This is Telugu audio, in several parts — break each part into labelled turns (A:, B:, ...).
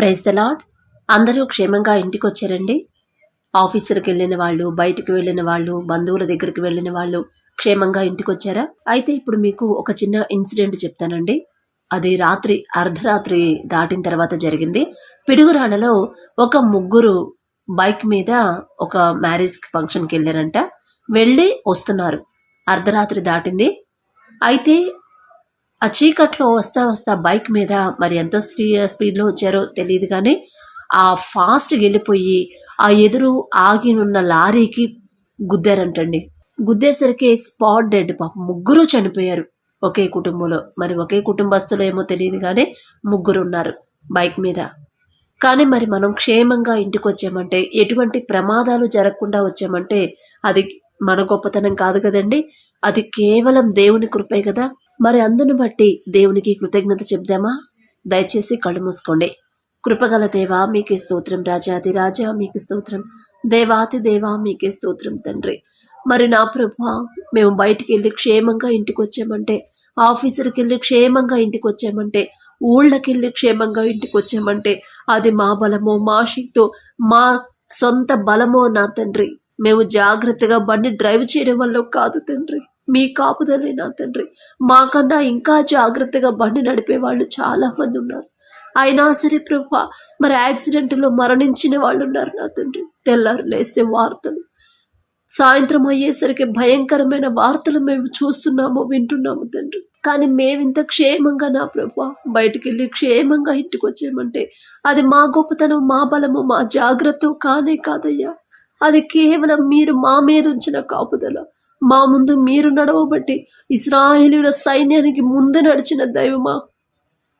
A: ప్రైజ్ ద లాడ్ అందరూ క్షేమంగా ఇంటికి వచ్చారండి ఆఫీసులకు వెళ్ళిన వాళ్ళు బయటికి వెళ్ళిన వాళ్ళు బంధువుల దగ్గరికి వెళ్ళిన వాళ్ళు క్షేమంగా ఇంటికి వచ్చారా అయితే ఇప్పుడు మీకు ఒక చిన్న ఇన్సిడెంట్ చెప్తానండి. అది రాత్రి అర్ధరాత్రి దాటిన తర్వాత జరిగింది. పిడుగురాళ్ళలో ఒక ముగ్గురు బైక్ మీద ఒక మ్యారేజ్ ఫంక్షన్కి వెళ్ళారంట. వెళ్ళి వస్తున్నారు. అర్ధరాత్రి దాటింది. అయితే ఆ చీకట్లో వస్తా వస్తా బైక్ మీద మరి ఎంత స్పీ స్పీడ్లో వచ్చారో తెలియదు కానీ ఆ ఫాస్ట్గా వెళ్ళిపోయి ఆ ఎదురు ఆగినున్న లారీకి గుద్దారంటండి. గుద్దేసరికి స్పాట్ డెడ్ పాపం ముగ్గురు చనిపోయారు. ఒకే కుటుంబంలో. మరి ఒకే కుటుంబస్తులు ఏమో తెలియదు కానీ ముగ్గురు ఉన్నారు బైక్ మీద. కానీ మరి మనం క్షేమంగా ఇంటికి వచ్చామంటే ఎటువంటి ప్రమాదాలు జరగకుండా వచ్చామంటే అది మన గొప్పతనం కాదు కదండి. అది కేవలం దేవుని కృపే కదా. మరి అందును బట్టి దేవునికి కృతజ్ఞత చెప్దామా? దయచేసి కళ్ళు మూసుకోండి. కృపగల దేవా మీకే స్తోత్రం రాజాది రాజా మీకు స్తోత్రం. దేవాతి దేవా మీకే స్తోత్రం తండ్రి. మరి నా ప్రభా మేము బయటికి వెళ్ళి క్షేమంగా ఇంటికి వచ్చామంటే ఆఫీసర్కి వెళ్ళి క్షేమంగా ఇంటికి వచ్చామంటే ఊళ్ళకి వెళ్ళి క్షేమంగా ఇంటికి వచ్చామంటే అది మా బలమో మా శక్తో మా సొంత బలమో నా తండ్రి. మేము జాగ్రత్తగా బండి డ్రైవ్ చేయడం వల్ల కాదు తండ్రి. మీ కాపుదలే నా తండ్రి మాకన్నా ఇంకా జాగ్రత్తగా బండి నడిపే వాళ్ళు చాలా మంది ఉన్నారు. అయినా సరే ప్రభా మరి యాక్సిడెంట్లో మరణించిన వాళ్ళు ఉన్నారు నా తండ్రి. తెల్లారు లేస్తే వార్తలు. సాయంత్రం అయ్యేసరికి భయంకరమైన వార్తలు మేము చూస్తున్నాము వింటున్నాము తండ్రి. కానీ మేమింత క్షేమంగా నా ప్రభా బయటికి వెళ్ళి క్షేమంగా ఇంటికి వచ్చామంటే అది మా గొప్పతనం మా బలము మా జాగ్రత్త కానే కాదయ్యా. అది కేవలం మీరు మా మీద ఉంచిన కాపుదల. మా ముందు మీరు నడవబట్టి ఇస్రాయేలీల సైన్యానికి ముందు నడిచిన దైవమా?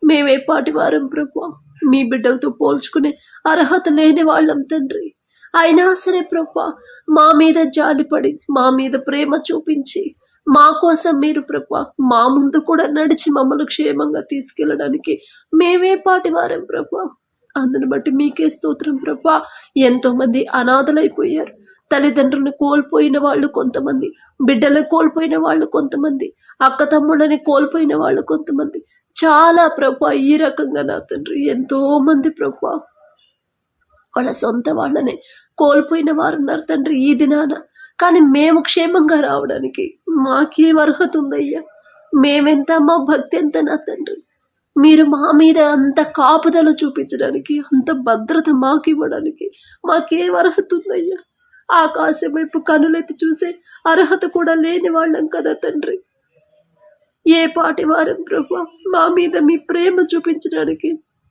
A: మేమే పాటి వారం ప్రభు మీ బిడ్డలతో పోల్చుకునే అర్హత లేని వాళ్ళం తండ్రి. అయినా సరే ప్రభు మా మీద జాలిపడి మా మీద ప్రేమ చూపించి మా కోసం మీరు ప్రభు మా ముందు కూడా నడిచి మమ్మల్ని క్షేమంగా తీసుకెళ్ళడానికి మేమే పాటి వారం ప్రభా అందును బట్టి మీకే స్తోత్రం ప్రభా. ఎంతో మంది అనాథలైపోయారు. తల్లిదండ్రులను కోల్పోయిన వాళ్ళు కొంతమంది బిడ్డలు కోల్పోయిన వాళ్ళు కొంతమంది అక్క తమ్ముళ్ళని కోల్పోయిన వాళ్ళు కొంతమంది. చాలా ప్రభా ఈ రకంగా నా తండ్రి ఎంతో మంది ప్రభా. వాళ్ళ సొంత వాళ్ళని కోల్పోయిన వారు ఉన్నారు తండ్రి ఈ దినాన. కానీ మేము క్షేమంగా రావడానికి మాకేం అర్హత ఉందయ్యా. మేమెంత మా భక్తి ఎంత నా తండ్రి. మీరు మా మీద అంత కాపుదల చూపించడానికి అంత భద్రత మాకు ఇవ్వడానికి మాకేం అర్హత ఉందయ్యా? ఆకాశం వైపు కనులెత్తి చూసే అర్హత కూడా లేని వాళ్ళం కదా తండ్రి. ఏ పాటి వారం ప్రభా మా మీద మీ ప్రేమ చూపించడానికి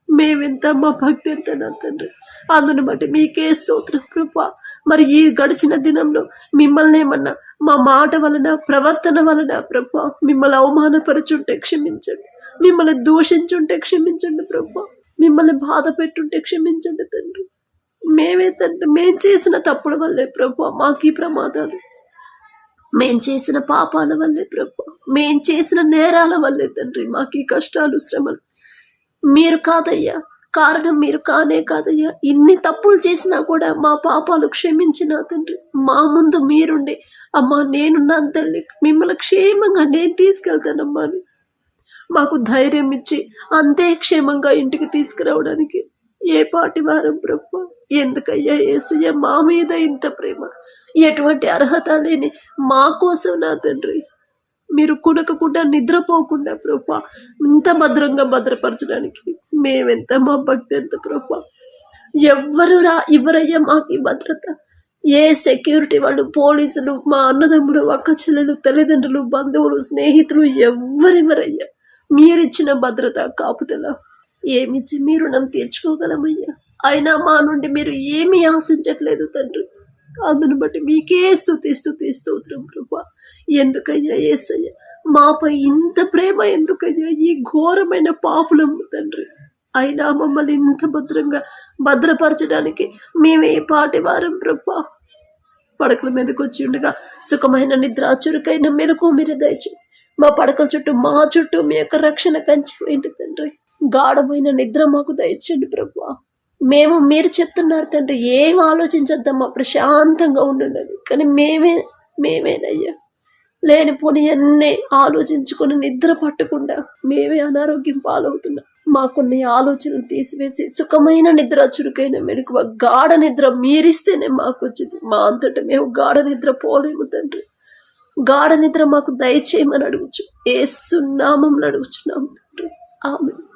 A: మేమెంత మా భక్తి ఎంత నా తండ్రి. అందును బట్టి మీకే స్తోత్రం ప్రభా. మరి ఈ గడిచిన దినంలో మిమ్మల్ని ఏమన్నా మా మాట వలన ప్రవర్తన వలన ప్రభా మిమ్మల్ని అవమానపరచుంటే క్షమించండి. మిమ్మల్ని దూషించుంటే క్షమించండి ప్రభు. మిమ్మల్ని బాధ పెట్టుంటే క్షమించండి తండ్రి. మేమే తండ్రి. మేం చేసిన తప్పుల వల్లే ప్రభు మాకు ఈ ప్రమాదాలు. మేం చేసిన పాపాల వల్లే ప్రభు. మేం చేసిన నేరాల వల్లే తండ్రి మాకు ఈ కష్టాలు శ్రమలు. మీరు కాదయ్యా కారణం మీరు కానే కాదయ్యా. ఇన్ని తప్పులు చేసినా కూడా మా పాపాలు క్షమించిన తండ్రి మా ముందు మీరుండే అమ్మా నేనున్నాను తల్లి. మిమ్మల్ని క్షేమంగా నేను తీసుకెళ్తానమ్మా అని మాకు ధైర్యం ఇచ్చి అంతే క్షేమంగా ఇంటికి తీసుకురావడానికి ఏ పాటి వారం ప్రభు ఎందుకయ్యా ఏసయ్య మా మీద ఇంత ప్రేమ? ఎటువంటి అర్హత లేని మా కోసం నా తండ్రి. మీరు కుడకకుండా నిద్రపోకుండా ప్రభా ఇంత భద్రంగా భద్రపరచడానికి మేమెంత మా భక్తి ఎంత ప్రభా ఎవ్వరు రా ఇవ్వరయ్యా మాకు ఈ భద్రత? ఏ సెక్యూరిటీ వాళ్ళు పోలీసులు మా అన్నదమ్ముడు అక్క చెల్లెలు తల్లిదండ్రులు బంధువులు స్నేహితులు ఎవ్వరివ్వరయ్యా మీరిచ్చిన భద్రత కాపుదల. ఏమిచ్చి మీ రుణం తీర్చుకోగలమయ్యా? అయినా మా నుండి మీరు ఏమీ ఆశించట్లేదు తండ్రి. అందును బట్టి మీకే స్థుతి స్థుతి స్తోత్రం ప్రభా. ఎందుకయ్యా ఏసయ్యా? మాపై ఇంత ప్రేమ ఎందుకయ్యా? ఈ ఘోరమైన పాపులం తండ్రి. అయినా మమ్మల్ని ఇంత భద్రంగా భద్రపరచడానికి మేమే పాటి వారం ప్రభా. పడకల మీదకి వచ్చి ఉండగా సుఖమైన నిద్ర చురుకైన మెలకు మీరు దయచేయండి మా పడకల చుట్టూ మా చుట్టూ మీ యొక్క రక్షణ కంచి వేయండి తండ్రి. గాఢమైన నిద్ర మాకు దయచండి ప్రభు మేము మీరు చెప్తున్నారు తండ్రి ఏం ఆలోచించొద్దమ్మా ప్రశాంతంగా ఉండండి. కానీ మేమే మేమేనయ్యా. లేనిపోని అన్నీ ఆలోచించుకొని నిద్ర పట్టకుండా మేమే అనారోగ్యం పాలవుతున్నాం. మాకున్న ఆలోచనలు తీసివేసి సుఖమైన నిద్ర చురుకైన మెడుకువ గాఢ నిద్ర మీరిస్తేనే మాకు వచ్చింది. మా అంతట మేము గాఢ నిద్ర పోలేము తండ్రి. గాఢ నిద్ర మాకు దయచేయమని అడుగుచు. ఏ సున్నామంలో అడుగుచున్నాం తండ్రి. ఆమె